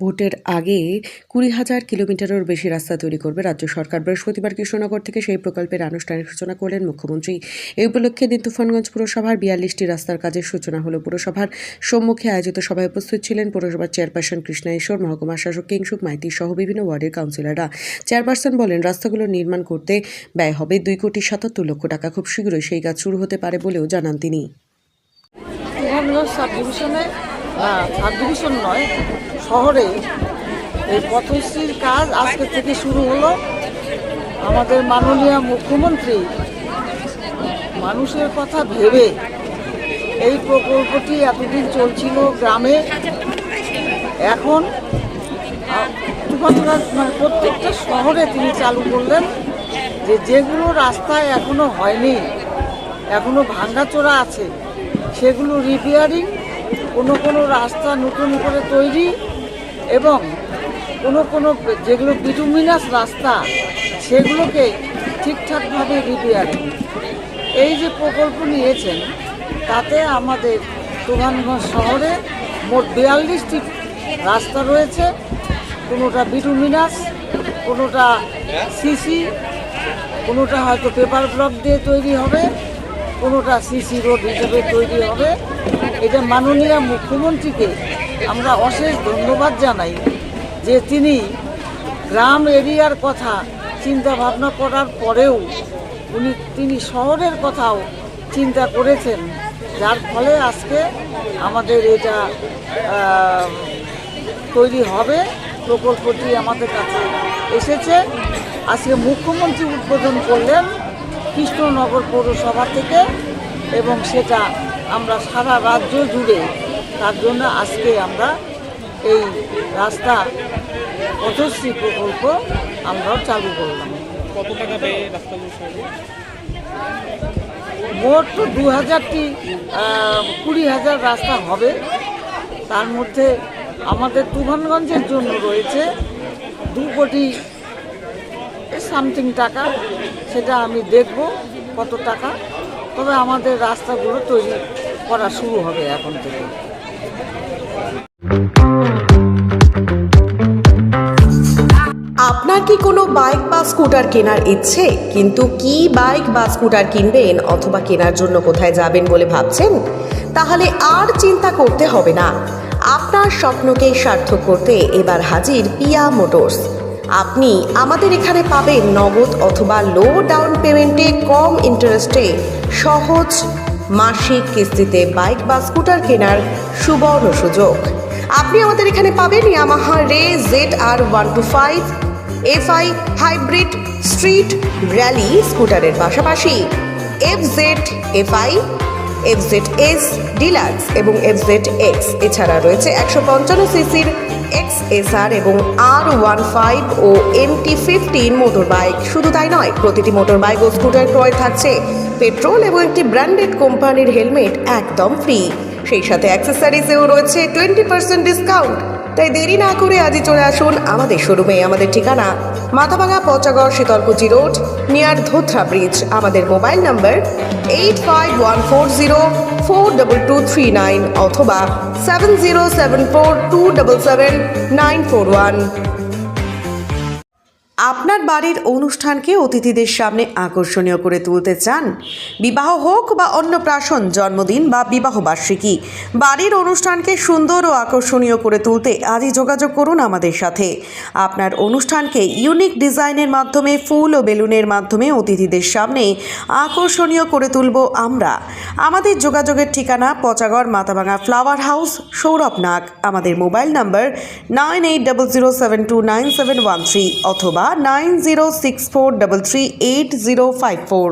ভোটের আগে কুড়ি হাজার কিলোমিটারের বেশি রাস্তা তৈরি করবে রাজ্য সরকার। বৃহস্পতিবার কৃষ্ণনগর থেকে সেই প্রকল্পের আনুষ্ঠানিক সূচনা করলেন মুখ্যমন্ত্রী। এই উপলক্ষে দিন তুফানগঞ্জ পুরসভার বিয়াল্লিশটি রাস্তার কাজের সূচনা হলো পুরসভার। সম্মুখে আয়োজিত সভায় উপস্থিত ছিলেন পুরসভার চেয়ারপারসন কৃষ্ণা ঈশ্বর মহকুমা শাসক কিংসুক মাইতি সহ বিভিন্ন ওয়ার্ডের কাউন্সিলররা। চেয়ারপারসন বলেন, রাস্তাগুলো নির্মাণ করতে ব্যয় হবে দুই কোটি সাতাত্তর লক্ষ টাকা। খুব শীঘ্রই সেই কাজ শুরু হতে পারে বলেও জানান তিনি। সাব নয় শহরে এই পথশ্রীর কাজ আজকে থেকে শুরু হলো। আমাদের মাননীয় মুখ্যমন্ত্রী মানুষের কথা ভেবে এই প্রকল্পটি এতদিন চলছিল গ্রামে। এখন মানে প্রত্যেকটা শহরে তিনি চালু করলেন যে যেগুলো রাস্তায় এখনও হয়নি, এখনও ভাঙ্গাচোরা আছে, সেগুলো রিপেয়ারিং কোনো কোনো রাস্তা নতুন করে তৈরি এবং কোনো কোনো যেগুলো বিটুমিনাস রাস্তা, সেগুলোকে ঠিকঠাকভাবে রিপেয়ারিং এই যে প্রকল্প নিয়েছেন, তাতে আমাদের তুফানগঞ্জ শহরে মোট বিয়াল্লিশটি রাস্তা রয়েছে, কোনোটা বিটুমিনাস কোনোটা সিসি কোনোটা হয়তো পেপার ব্লক দিয়ে তৈরি হবে, কোনোটা সিসি রোড হিসেবে তৈরি হবে। এটা মাননীয় মুখ্যমন্ত্রীকে আমরা অশেষ ধন্যবাদ জানাই যে তিনি গ্রাম এরিয়ার কথা চিন্তা ভাবনা করার পরেও উনি তিনি শহরের কথাও চিন্তা করেছেন। যার ফলে আজকে আমাদের এটা তৈরি হবে, প্রকল্পটি আমাদের কাছে এসেছে। আজকে মুখ্যমন্ত্রী উদ্বোধন করলেন কৃষ্ণনগর পৌরসভা থেকে এবং সেটা আমরা সারা রাজ্য জুড়ে তার জন্য আজকে আমরা এই রাস্তা পথশ্রী প্রকল্প আমরাও চালু করলাম। কত টাকা ব্যয়ে মোট তো দু হাজারটি কুড়ি হাজার রাস্তা হবে। তার মধ্যে আমাদের তুফানগঞ্জের জন্য রয়েছে দু কোটি সামথিং টাকা। সেটা আমি দেখব কত টাকা। তবে আমাদের রাস্তাগুলো তৈরি করা শুরু হবে এখন থেকে। কি কোনো বাইক বা স্কুটার কেনার ইচ্ছে? কিন্তু কি বাইক বা স্কুটার কিনবেন অথবা কেনার জন্য কোথায় যাবেন বলে ভাবছেন? তাহলে আর চিন্তা করতে হবে না। আপনার স্বপ্নকে সার্থক করতে এবার হাজির পিয়া মোটরস। আপনি আমাদের এখানে পাবেন নগদ অথবা লো ডাউন পেমেন্টে কম ইন্টারেস্টে সহজ মাসিক কিস্তিতে বাইক বা স্কুটার কেনার সুবর্ণ সুযোগ। আপনি আমাদের এখানে পাবেন Yamaha Ray Z R one two five FI hybrid street rally স্কুটারের পাশাপাশি। F Z FI, F Z S deluxe এবং এফ জেড এক্স। এছাড়া রয়েছে একশো পঞ্চান্ন সিসির এক্স এসআর এবং আর ওয়ান ফাইভ ও এমটি ফিফটিন মোটর বাইক শুধু তাই নয়, প্রতিটি মোটর বাইক ও স্কুটার ক্রয় থাকছে। পেট্রোল এবং একটি ব্র্যান্ডেড কোম্পানির হেলমেট একদম ফ্রি। সেই সাথে অ্যাক্সেসরিজেও রয়েছে টোয়েন্টি পার্সেন্ট ডিসকাউন্ট। তাই দেরি না করে আজই চলে আসুন আমাদের শোরুমে। আমাদের ঠিকানা Mathabhanga Pachagarh Sitalkuchi road near Dhothra bridge আমাদের mobile number eight five one four zero four double two three nine অথবা seven zero seven four two double seven nine four one আপনার বাড়ির অনুষ্ঠানকে অতিথিদের সামনে আকর্ষণীয় করে তুলতে চান? বিবাহ হোক বা অন্নপ্রাশন, জন্মদিন বা বিবাহবার্ষিকী, বাড়ির অনুষ্ঠানকে সুন্দর ও আকর্ষণীয় করে তুলতে আজই যোগাযোগ করুন আমাদের সাথে। আপনার অনুষ্ঠানকে ইউনিক ডিজাইনের মাধ্যমে, ফুল ও বেলুনের মাধ্যমে অতিথিদের সামনে আকর্ষণীয় করে তুলব আমরা। আমাদের যোগাযোগের ঠিকানা পচাগড় মাথাভাঙা ফ্লাওয়ার হাউস সৌরভ নাগ। আমাদের mobile number nine eight double zero seven two nine seven one three অথবা nine zero six four double three eight zero five four.